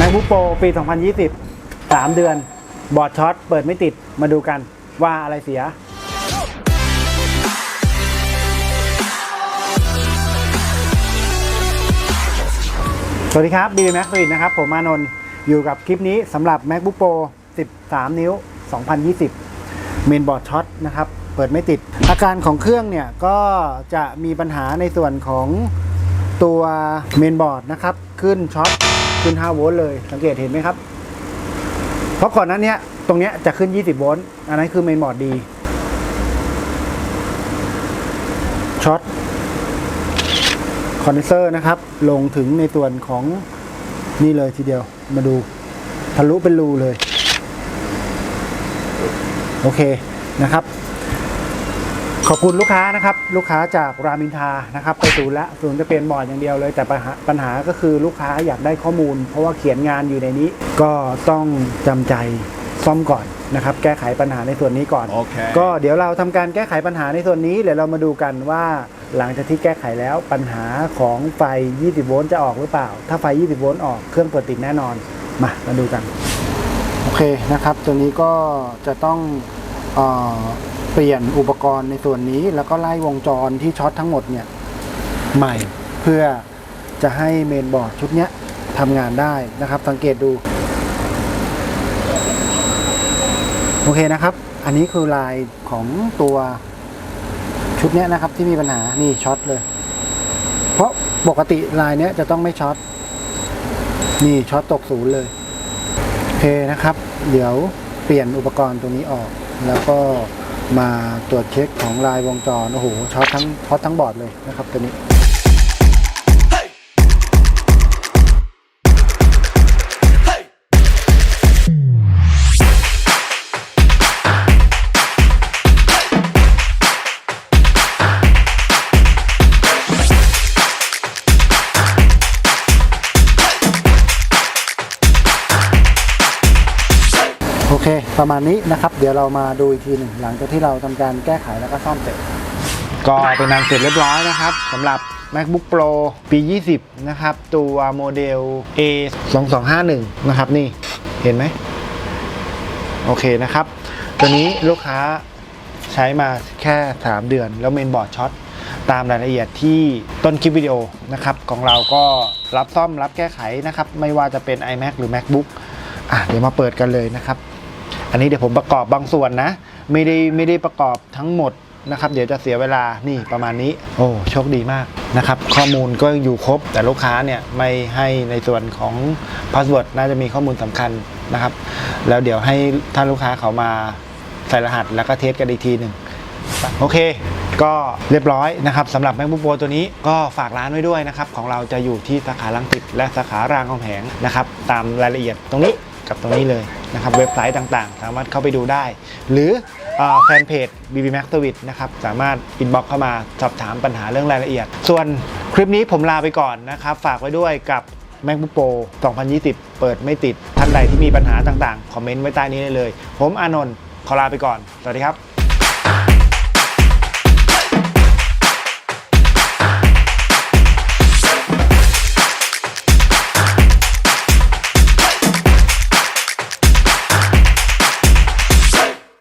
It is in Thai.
MacBook Pro ปี 2020 3 เดือน บอร์ดช็อต เปิดไม่ติด มาดูกันว่าอะไรเสีย สวัสดีครับ b ี Mac ฟินนะครับ ผมอานนท์อยู่กับคลิปนี้สำหรับ MacBook Pro 13 นิ้ว 2020 เมนบอร์ดช็อตนะครับ เปิดไม่ติด อาการของเครื่องเนี่ย ก็จะมีปัญหาในส่วนของตัวเมนบอร์ดนะครับ ขึ้นช็อต ขึ้น 5 โวลต์เลย สังเกตเห็นไหมครับ เพราะก่อนนั้นเนี้ยตรงเนี้ยจะขึ้น 20 โวลต์อันนั้นคือเมนบอร์ดดีช็อตคอนเดนเซอร์นะครับ ลงถึงในส่วนของนี่เลยทีเดียวมาดูทะลุเป็นรูเลย โอเคนะครับ ขอบคุณลูกค้านะครับ ลูกค้าจากรามินทานะครับไปศูนย์ละศูนย์จะเปลี่ยนบอร์ดอย่างเดียวเลย แต่ปัญหาปัญหาก็คือลูกค้าอยากได้ข้อมูล เพราะว่าเขียนงานอยู่ในนี้ ก็ต้องจำใจซ่อมก่อนนะครับ แก้ไขปัญหาในส่วนนี้ก่อน Okay. ก็เดี๋ยวเราทำการแก้ไขปัญหาในส่วนนี้เดี๋ยวเรามาดูกันว่าหลังจากที่แก้ไขแล้วปัญหาของไฟ 20 โวลต์จะออกหรือเปล่า ถ้าไฟ 20 โวลต์ออกเครื่องเปิดติดแน่นอนมามาดูกัน โอเคนะครับ ตัวนี้ก็จะต้องเออ เปลี่ยนอุปกรณ์ในส่วนนี้ แล้วก็ไล่วงจรที่ช็อตทั้งหมดเนี่ยใหม่เพื่อจะให้เมนบอร์ดชุดเนี้ยทำงานได้นะครับ สังเกตดู โอเคนะครับ อันนี้คือลายของตัวชุดเนี้ยนะครับที่มีปัญหานี่ช็อตเลย เพราะปกติลายเนี้ยจะต้องไม่ช็อตนี่ช็อตตกศูนย์เลยโอเคนะครับ เดี๋ยวเปลี่ยนอุปกรณ์ตัวนี้ออก แล้วก็ มาตรวจเช็คของลายวงจร โอ้โหช็อตทั้งช็อตทั้งบอร์ดเลยนะครับตัวนี้ โอเค ประมาณนี้นะครับ เดี๋ยวเรามาดูอีกทีหนึ่งหลังจากที่เราทำการแก้ไขแล้วก็ซ่อมเสร็จ ก็เป็นอันเสร็จเรียบร้อยนะครับสำหรับ MacBook Pro ปี 20 นะครับ ตัวโมเดล A 2 2 5 1นะครับ นี่เห็นไหม โอเคนะครับ ตัวนี้ลูกค้าใช้มาแค่ 3 เดือน แล้วเมนบอร์ดช็อตตามรายละเอียดที่ต้นคลิปวิดีโอนะครับ ของเราก็รับซ่อมรับแก้ไขนะครับ ไม่ว่าจะเป็น iMac หรือ MacBook อะเดี๋ยวมาเปิดกันเลยนะครับ อันนี้เดี๋ยวผมประกอบบางส่วนนะ ไม่ได้ไม่ได้ประกอบทั้งหมดนะครับ เดี๋ยวจะเสียเวลานี่ประมาณนี้ โอ้โชคดีมากนะครับ ข้อมูลก็อยู่ครบ แต่ลูกค้าเนี่ยไม่ให้ในส่วนของพาสเวิร์ดน่าจะมีข้อมูลสำคัญนะครับ แล้วเดี๋ยวให้ท่านลูกค้าเขามาใส่รหัสแล้วก็เทสกันอีกทีหนึ่งโอเค ก็เรียบร้อยนะครับสำหรับ MacBook Pro ตัวนี้ก็ฝากร้านไว้ด้วยนะครับ ของเราจะอยู่ที่สาขาลังสิตและสาขารามคำแหงนะครับ ตามรายละเอียดตรงนี้กับตรงนี้เลยนะครับเว็บไซต์ต่างๆ สามารถเข้าไปดูได้ หรืออแฟนเพจ BB Max Service นะครับสามารถอินบ็อกเข้ามาสอบถามปัญหาเรื่องรายละเอียด ส่วนคลิปนี้ผมลาไปก่อนนะครับ ฝากไว้ด้วยกับ MacBook Pro 2020 เปิดไม่ติด ท่านใดที่มีปัญหาต่างๆ คอมเมนต์ไว้ใต้นี้ได้เลย ผมอานนท์ขอลาไปก่อน สวัสดีครับ